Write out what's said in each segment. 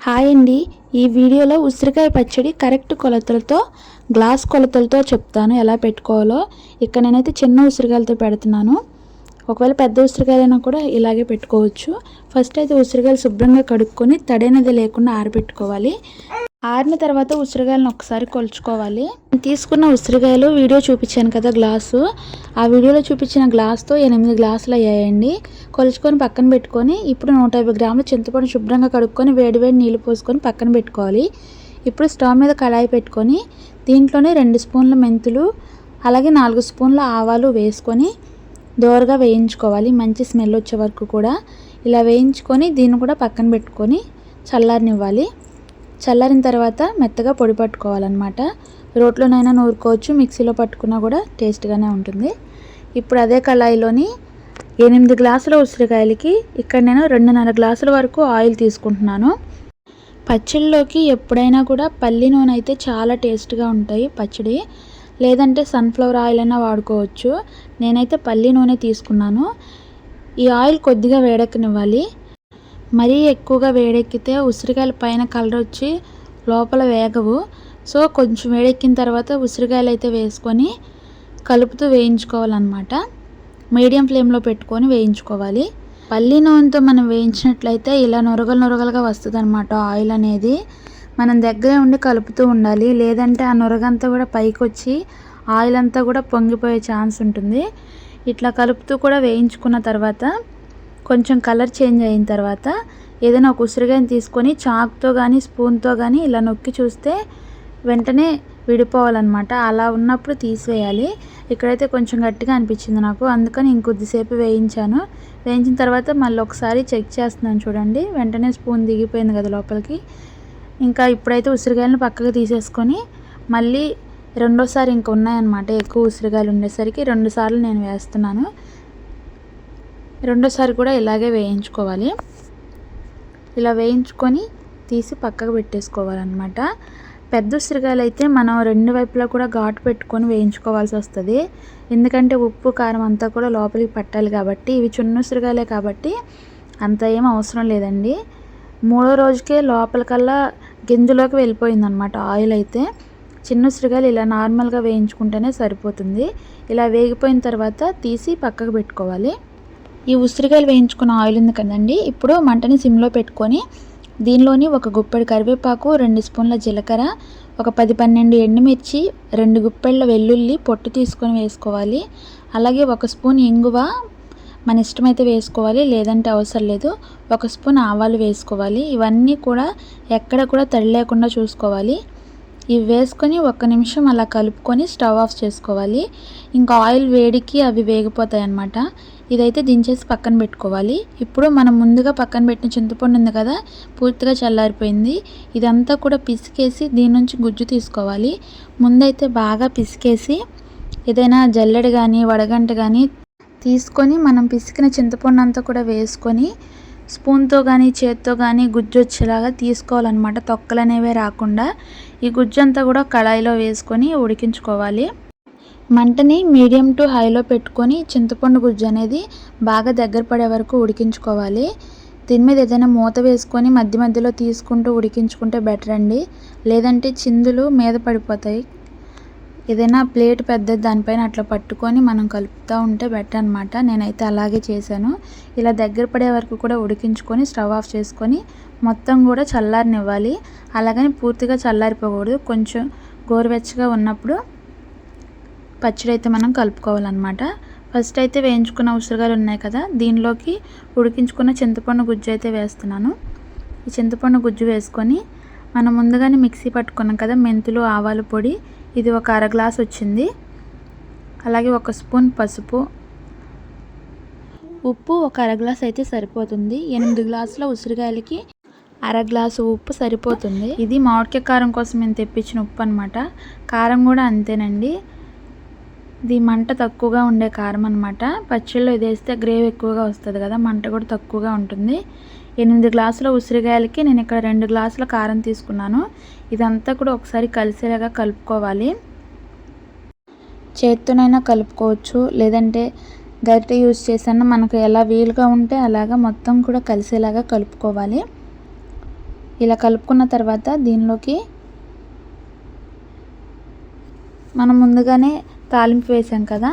Hi అండి. ఈ వీడియోలో ఉసిరికాయ పచ్చడి కరెక్ట్ కొలతలతో గ్లాస్ కొలతలతో చెప్తాను ఎలా పెట్టుకోవాలో. ఇక్కడ నేనైతే చిన్న ఉసిరికాయలతో పెడుతున్నాను. ఒకవేళ పెద్ద ఉసిరికాయలైనా కూడా ఇలాగే పెట్టుకోవచ్చు. ఫస్ట్ అయితే ఉసిరికాయలు శుభ్రంగా కడుక్కొని తడైనది లేకుండా ఆరబెట్టుకోవాలి. ఆరిన తర్వాత ఉసిరికాయలను ఒకసారి కొలుచుకోవాలి. తీసుకున్న ఉసిరికాయలు వీడియో చూపించాను కదా గ్లాసు. ఆ వీడియోలో చూపించిన గ్లాస్తో ఎనిమిది గ్లాసులు అయ్యాయండి. కొలుచుకొని పక్కన పెట్టుకొని ఇప్పుడు నూట యాభై గ్రాముల చింతపండు శుభ్రంగా కడుక్కొని వేడివేడి నీళ్ళు పోసుకొని పక్కన పెట్టుకోవాలి. ఇప్పుడు స్టవ్ మీద కడాయి పెట్టుకొని దీంట్లోనే రెండు స్పూన్ల మెంతులు అలాగే నాలుగు స్పూన్ల ఆవాలు వేసుకొని దోరగా వేయించుకోవాలి. మంచి స్మెల్ వచ్చే వరకు కూడా. ఇలా వేయించుకొని దీన్ని కూడా పక్కన పెట్టుకొని చల్లారనివ్వాలి. చల్లారిన తర్వాత మెత్తగా పొడి పట్టుకోవాలన్నమాట. రోట్లోనైనా నూరుకోవచ్చు మిక్సీలో పట్టుకున్నా కూడా టేస్ట్గానే ఉంటుంది. ఇప్పుడు అదే కళాయిలోని ఎనిమిది గ్లాసుల ఉసిరికాయలకి ఇక్కడ నేను రెండున్నర గ్లాసుల వరకు ఆయిల్ తీసుకుంటున్నాను. పచ్చళ్ళలోకి ఎప్పుడైనా కూడా పల్లి నూనె అయితే చాలా టేస్ట్గా ఉంటాయి పచ్చడి. లేదంటే సన్ఫ్లవర్ ఆయిల్ అయినా వాడుకోవచ్చు. నేనైతే పల్లి నూనె తీసుకున్నాను. ఈ ఆయిల్ కొద్దిగా వేడెక్కనివ్వాలి. మరీ ఎక్కువగా వేడెక్కితే ఉసిరికాయల పైన కలర్ వచ్చి లోపల వేగవు. సో కొంచెం వేడెక్కిన తర్వాత ఉసిరికాయలు అయితే వేసుకొని కలుపుతూ వేయించుకోవాలన్నమాట. మీడియం ఫ్లేమ్లో పెట్టుకొని వేయించుకోవాలి. పల్లి నూనెతో మనం వేయించినట్లయితే ఇలా నొరగలు నొరగలుగా వస్తుంది అనమాట ఆయిల్ అనేది. మనం దగ్గరే ఉండి కలుపుతూ ఉండాలి. లేదంటే ఆ నొరగంతా కూడా పైకి వచ్చి ఆయిల్ అంతా కూడా పొంగిపోయే ఛాన్స్ ఉంటుంది. ఇట్లా కలుపుతూ కూడా వేయించుకున్న తర్వాత కొంచెం కలర్ చేంజ్ అయిన తర్వాత ఏదైనా ఒక ఉసిరికాయని తీసుకొని చాక్తో కానీ స్పూన్తో కానీ ఇలా నొక్కి చూస్తే వెంటనే విడిపోవాలన్నమాట. అలా ఉన్నప్పుడు తీసివేయాలి ఇక్కడైతే కొంచెం గట్టిగా అనిపించింది నాకు. అందుకని ఇంకొద్దిసేపు వేయించాను. వేయించిన తర్వాత మళ్ళీ ఒకసారి చెక్ చేస్తున్నాను చూడండి. వెంటనే స్పూన్ దిగిపోయింది కదా లోపలికి. ఇంకా ఇప్పుడైతే ఉసిరికాయలను పక్కకు తీసేసుకొని మళ్ళీ రెండోసారి ఇంక ఉన్నాయన్నమాట. ఎక్కువ ఉసిరికాయలు ఉండేసరికి రెండుసార్లు నేను వేస్తున్నాను. రెండోసారి కూడా ఇలాగే వేయించుకోవాలి. ఇలా వేయించుకొని తీసి పక్కకు పెట్టేసుకోవాలన్నమాట. పెద్ద ఉసిరికాయలు అయితే మనం రెండు వైపులా కూడా ఘాటు పెట్టుకొని వేయించుకోవాల్సి వస్తుంది. ఎందుకంటే ఉప్పు కారం అంతా కూడా లోపలికి పట్టాలి కాబట్టి ఇవి చిన్న ఉసిరికాయలే కాబట్టి అంత ఏం అవసరం లేదండి. మూడో రోజుకే లోపలికల్లా గింజలోకి వెళ్ళిపోయింది అనమాట ఆయిల్ అయితే. చిన్న ఉసిరికాయలు ఇలా నార్మల్గా వేయించుకుంటేనే సరిపోతుంది. ఇలా వేగిపోయిన తర్వాత తీసి పక్కకు పెట్టుకోవాలి. ఈ ఉసిరికాయలు వేయించుకున్న ఆయిల్ ఉంది కదండి ఇప్పుడు మంటని సిమ్లో పెట్టుకొని దీనిలోని ఒక గుప్పెడు కరివేపాకు రెండు స్పూన్ల జీలకర్ర ఒక పది పన్నెండు ఎండుమిర్చి రెండు గుప్పెళ్ళ వెల్లుల్లి పొట్టు తీసుకొని వేసుకోవాలి. అలాగే ఒక స్పూన్ ఇంగువ మన ఇష్టమైతే వేసుకోవాలి లేదంటే అవసరం లేదు. ఒక స్పూన్ ఆవాలు వేసుకోవాలి. ఇవన్నీ కూడా ఎక్కడ కూడా తడి లేకుండా చూసుకోవాలి. ఇవి వేసుకొని ఒక్క నిమిషం అలా కలుపుకొని స్టవ్ ఆఫ్ చేసుకోవాలి. ఇంకా ఆయిల్ వేడికి అవి వేగిపోతాయి అన్నమాట. ఇదైతే దించేసి పక్కన పెట్టుకోవాలి. ఇప్పుడు మనం ముందుగా పక్కన పెట్టిన చింతపండు ఉంది కదా పూర్తిగా చల్లారిపోయింది. ఇదంతా కూడా పిసికేసి దీని నుంచి గుజ్జు తీసుకోవాలి. ముందైతే బాగా పిసికేసి ఏదైనా జల్లెడ కానీ వడగంట కానీ తీసుకొని మనం పిసికిన చింతపండు అంతా కూడా వేసుకొని స్పూన్తో కానీ చేత్తో కానీ గుజ్జు వచ్చేలాగా తీసుకోవాలన్నమాట. తొక్కలు అనేవి రాకుండా ఈ గుజ్జు అంతా కూడా కళాయిలో వేసుకొని ఉడికించుకోవాలి. మంటని మీడియం టు హైలో పెట్టుకొని చింతపండు గుజ్జు అనేది బాగా దగ్గర పడే వరకు ఉడికించుకోవాలి. దీని మీద ఏదైనా మూత వేసుకొని మధ్య మధ్యలో తీసుకుంటూ ఉడికించుకుంటే బెటర్ అండి లేదంటే చిందులు మీద పడిపోతాయి. ఏదైనా ప్లేట్ పెద్దది దానిపైన అట్లా పట్టుకొని మనం కలుపుతూ ఉంటే బెటర్ అనమాట నేనైతే అలాగే చేశాను. ఇలా దగ్గర పడే వరకు కూడా ఉడికించుకొని స్టవ్ ఆఫ్ చేసుకొని మొత్తం కూడా చల్లారనివ్వాలి. అలాగని పూర్తిగా చల్లారిపోకూడదు. కొంచెం గోరువెచ్చగా ఉన్నప్పుడు పచ్చడి అయితే మనం కలుపుకోవాలన్నమాట. ఫస్ట్ అయితే వేయించుకున్న ఉసిరిగాయలు ఉన్నాయి కదా దీనిలోకి ఉడికించుకున్న చింతపండు గుజ్జు అయితే వేస్తున్నాను. ఈ చింతపండు గుజ్జు వేసుకొని మనం ముందుగానే మిక్సీ పట్టుకున్నాం కదా మెంతులు ఆవాల పొడి ఇది ఒక అర గ్లాస్ వచ్చింది. అలాగే ఒక స్పూన్ పసుపు. ఉప్పు ఒక అర గ్లాస్ అయితే సరిపోతుంది. ఎనిమిది గ్లాసుల ఉసిరికాయలకి అర గ్లాసు ఉప్పు సరిపోతుంది. ఇది మామిడికాయ కారం కోసం నేను తెప్పించిన ఉప్పు అనమాట కారం కూడా అంతేనండి. ఇది మంట తక్కువగా ఉండే కారం అనమాట పచ్చళ్ళు ఇది వేస్తే గ్రేవ్ ఎక్కువగా వస్తుంది కదా మంట కూడా తక్కువగా ఉంటుంది. ఎనిమిది గ్లాసుల ఉసిరికాయలకి నేను ఇక్కడ రెండు గ్లాసుల కారం తీసుకున్నాను. ఇదంతా కూడా ఒకసారి కలిసేలాగా కలుపుకోవాలి. చేత్తోనైనా కలుపుకోవచ్చు. లేదంటే గరిటె యూజ్ చేసాను మనకు ఎలా వీలుగా ఉంటే అలాగా మొత్తం కూడా కలిసేలాగా కలుపుకోవాలి. ఇలా కలుపుకున్న తర్వాత దీనిలోకి మనం ముందుగానే తాలింపు వేసాం కదా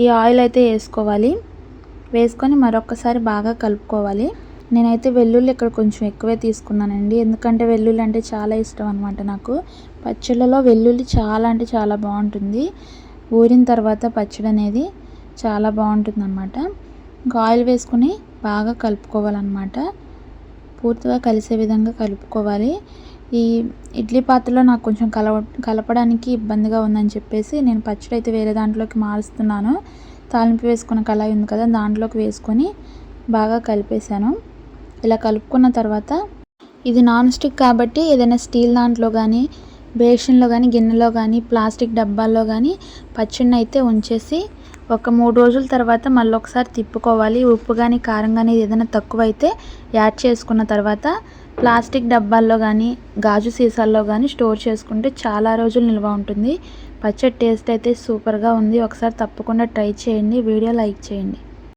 ఈ ఆయిల్ అయితే వేసుకోవాలి. వేసుకొని మరొకసారి బాగా కలుపుకోవాలి. నేనైతే వెల్లుల్లి ఇక్కడ కొంచెం ఎక్కువే తీసుకున్నానండి. ఎందుకంటే వెల్లుల్లి అంటే చాలా ఇష్టం అనమాట నాకు. పచ్చళ్ళలో వెల్లుల్లి చాలా అంటే చాలా బాగుంటుంది. ఊరిన తర్వాత పచ్చడి అనేది చాలా బాగుంటుంది అనమాట ఇంకా ఆయిల్ వేసుకుని బాగా కలుపుకోవాలన్నమాట. పూర్తిగా కలిసే విధంగా కలుపుకోవాలి. ఈ ఇడ్లీ పాత్రలో నాకు కొంచెం కలవ కలపడానికి ఇబ్బందిగా ఉందని చెప్పేసి నేను పచ్చడి అయితే వేరే దాంట్లోకి మారుస్తున్నాను. తాలింపు వేసుకున్న కళాయి ఉంది కదా దాంట్లోకి వేసుకొని బాగా కలిపేశాను. ఇలా కలుపుకున్న తర్వాత ఇది నాన్ స్టిక్ కాబట్టి ఏదైనా స్టీల్ దాంట్లో కానీ బేషన్లో కానీ గిన్నెలో కానీ ప్లాస్టిక్ డబ్బాల్లో కానీ పచ్చడిని అయితే ఉంచేసి ఒక మూడు రోజుల తర్వాత మళ్ళీ ఒకసారి తిప్పుకోవాలి. ఉప్పు కానీ కారం కానీ ఏదైనా తక్కువ అయితే యాడ్ చేసుకున్న తర్వాత ప్లాస్టిక్ డబ్బాల్లో కానీ గాజు సీసాల్లో కానీ స్టోర్ చేసుకుంటే చాలా రోజులు నిల్వ ఉంటుంది. పచ్చడి టేస్ట్ అయితే సూపర్గా ఉంది. ఒకసారి తప్పకుండా ట్రై చేయండి. వీడియో లైక్ చేయండి.